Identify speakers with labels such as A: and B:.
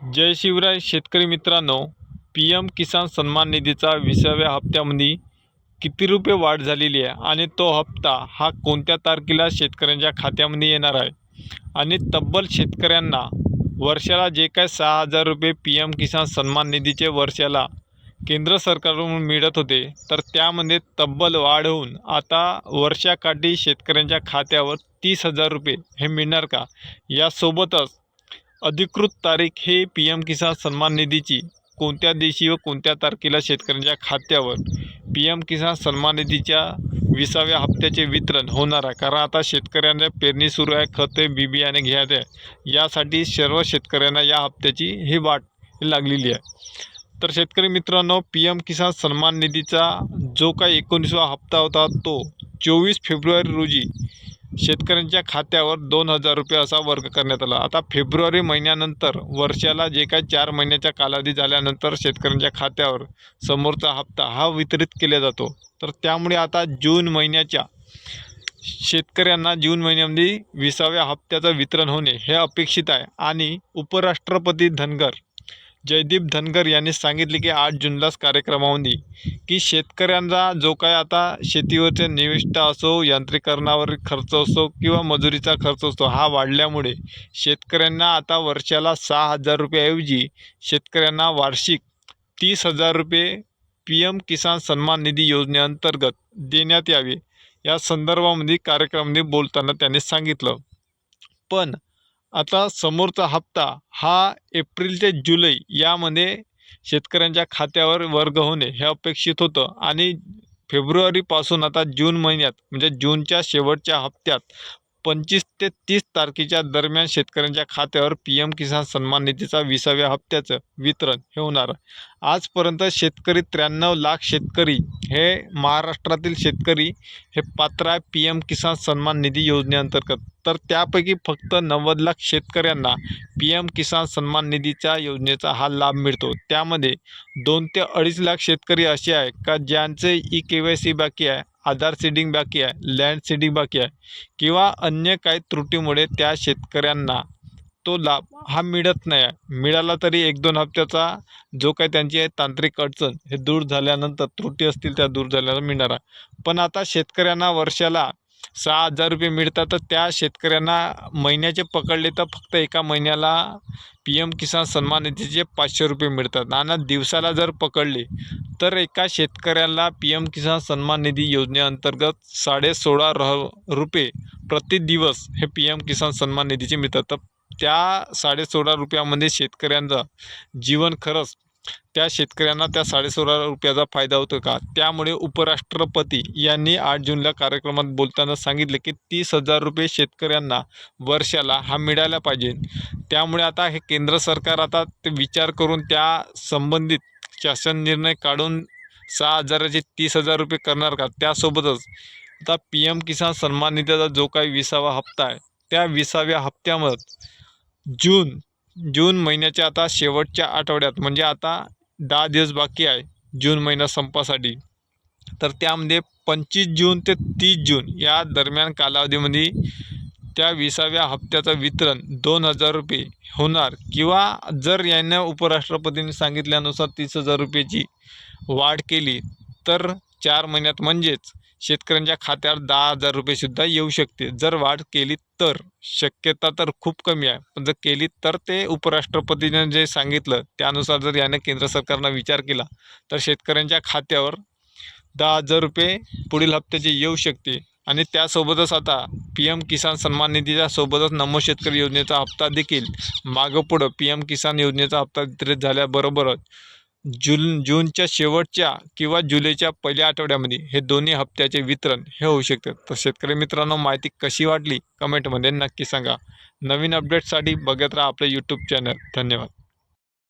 A: जय शिवराय शेतकरी मित्रांनो P M किसान सन्मान निधीचा विसाव्या हप्त्यामध्ये किती रुपये वाढ झालेली आहे आणि तो हप्ता हा कोणत्या तारखेला शेतकऱ्यांच्या खात्यामध्ये येणार आहे? आणि तब्बल शेतकऱ्यांना वर्षाला जे काय सहा हजार रुपये पी एम किसान सन्मान निधीचे वर्षाला केंद्र सरकारकडून मिळत होते तर त्यामध्ये तब्बल वाढ होऊन आता वर्षाकाठी शेतकऱ्यांच्या खात्यावर तीस हजार रुपये हे मिळणार का? यासोबतच अधिकृत तारीख हे पी एम किसान सन्मान निधीची कोणत्या दिवशी व कोणत्या तारखेला शेतकऱ्यांच्या खात्यावर पी एम किसान सन्मान निधीच्या विसाव्या हप्त्याचे वितरण होणार आहे? कारण आता शेतकऱ्यांना पेरणी सुरू आहे खते बी बियाणे घ्यायचे आहे. यासाठी सर्व शेतकऱ्यांना या हप्त्याची ही वाट लागलेली आहे. तर शेतकरी मित्रांनो पी एम किसान सन्मान निधीचा जो काही एकोणीसवा हप्ता होता तो चोवीस फेब्रुवारी रोजी शेतकऱ्यांच्या खात्यावर दोन हजार रुपये असा वर्ग करण्यात आला. आता फेब्रुवारी महिन्यानंतर वर्षाला जे काही चार महिन्याचा कालावधी झाल्यानंतर शेतकऱ्यांच्या खात्यावर समोरचा हप्ता हा वितरित केला जातो. तर त्यामुळे आता जून महिन्याच्या शेतकऱ्यांना जून महिन्यामध्ये विसाव्या हप्त्याचं वितरण होणे हे अपेक्षित आहे. आणि उपराष्ट्रपती धनगर जयदीप धनगर यांनी सांगितले की आठ जूनलाच कार्यक्रमामध्ये की शेतकऱ्यांचा जो काय आता शेतीवरचे निविष्ठा असो यांत्रिकरणावर खर्च असो किंवा मजुरीचा खर्च असतो हा वाढल्यामुळे शेतकऱ्यांना आता वर्षाला सहा हजार रुपयाऐवजी शेतकऱ्यांना वार्षिक तीस हजार रुपये पी एम किसान सन्मान निधी योजनेअंतर्गत देण्यात यावे. या संदर्भामध्ये कार्यक्रमामध्ये बोलताना त्यांनी सांगितलं. पण आता समोरचा हप्ता हा एप्रिल ते जुलै यामध्ये शेतकऱ्यांच्या खात्यावर वर्ग होणे हे अपेक्षित होतं. आणि फेब्रुवारीपासून आता जून महिन्यात म्हणजे जूनच्या शेवटच्या हप्त्यात पंचवीस ते तीस तारखेच्या दरम्यान शेतकऱ्यांच्या खात्यावर पी एम किसान सन्मान निधीचा विसाव्या हप्त्याचं वितरण हे होणार. आजपर्यंत शेतकरी त्र्याण्णव लाख शेतकरी हे महाराष्ट्रातील शेतकरी हे पात्र आहे पी एम किसान सन्मान निधी योजनेअंतर्गत. तर त्यापैकी फक्त नव्वद लाख शेतकऱ्यांना पी एम किसान सन्मान निधीच्या योजनेचा हा लाभ मिळतो. त्यामध्ये दोन ते अडीच लाख शेतकरी असे आहे का? ज्यांचे ई के वाय सी बाकी आहे. आधार सीडिंग बाकी आहे लँड सीडिंग बाकी आहे किंवा अन्य काही त्रुटीमुळे त्या शेतकऱ्यांना तो लाभ हा मिळत नाही आहे. मिळाला तरी एक दोन हप्त्याचा जो काही त्यांची आहे तांत्रिक अडचण हे दूर झाल्यानंतर त्रुटी असतील त्या दूर झाल्यानंतर मिळणार आहे. पण आता शेतकऱ्यांना वर्षाला सहा हजार रुपये मिळतात तर त्या शेतकऱ्यांना महिन्याचे पकडले तर फक्त एका महिन्याला पी एम किसान सन्मान निधीचे पाचशे रुपये मिळतात. आणि दिवसाला जर पकडले तर एका शेतकऱ्याला पी एम किसान सन्मान निधी योजनेअंतर्गत साडे सोळा रह रुपये प्रति दिवस हे पी एम किसान सन्मान निधीचे मिळतात. तर त्या साडे सोळा रुपयामध्ये शेतकऱ्यांचं जीवन खरंच त्या शेतकऱ्यांना त्या साडेसोळा रुपयाचा फायदा होतो का? त्यामुळे उपराष्ट्रपती यांनी आठ जूनला कार्यक्रमात बोलताना सांगितले की तीस हजार रुपये शेतकऱ्यांना वर्षाला हा मिळायला पाहिजे. त्यामुळे आता हे केंद्र सरकार आता ते विचार करून त्या संबंधित शासन निर्णय काढून सहा हजाराचे तीस हजार रुपये करणार का? त्यासोबतच आता पी एम किसान सन्मान निधीचा जो काही विसावा हप्ता आहे त्या विसाव्या हप्त्यामध्ये जून जून महिन्याच्या आता शेवटच्या आठवड्यात म्हणजे आता दहा दिवस बाकी आहे जून महिना संपासाठी. तर त्यामध्ये पंचवीस जून ते तीस जून या दरम्यान कालावधीमध्ये त्या विसाव्या हप्त्याचं वितरण दोन हजार रुपये होणार. किंवा जर यांना उपराष्ट्रपतींनी सांगितल्यानुसार तीस हजार रुपयाची वाढ केली तर चार महिन्यात म्हणजेच शेतकऱ्यांच्या खात्यावर दहा हजार रुपयेसुद्धा येऊ शकते. जर वाढ केली तर. शक्यता तर खूप कमी आहे. पण जर केली तर ते उपराष्ट्रपतीने जे सांगितलं त्यानुसार जर याने केंद्र सरकारनं विचार केला तर शेतकऱ्यांच्या खात्यावर दहा हजार रुपये पुढील हप्त्याचे येऊ शकते. आणि त्यासोबतच आता पी एम किसान सन्मान निधीच्या सोबतच नमो शेतकरी योजनेचा हप्ता देखील मागं पुढं पी एम किसान योजनेचा हप्ता वितरित झाल्याबरोबरच जुल जूनच्या शेवटच्या किंवा जुलैच्या पहिल्या आठवड्यामध्ये हे दोन्ही हप्त्याचे वितरण हे होऊ शकते. तर शेतकरी मित्रांनो माहिती कशी वाटली? कमेंटमध्ये नक्की सांगा. नवीन अपडेट्ससाठी बघत राहा आपलं यूट्यूब चॅनल धन्यवाद.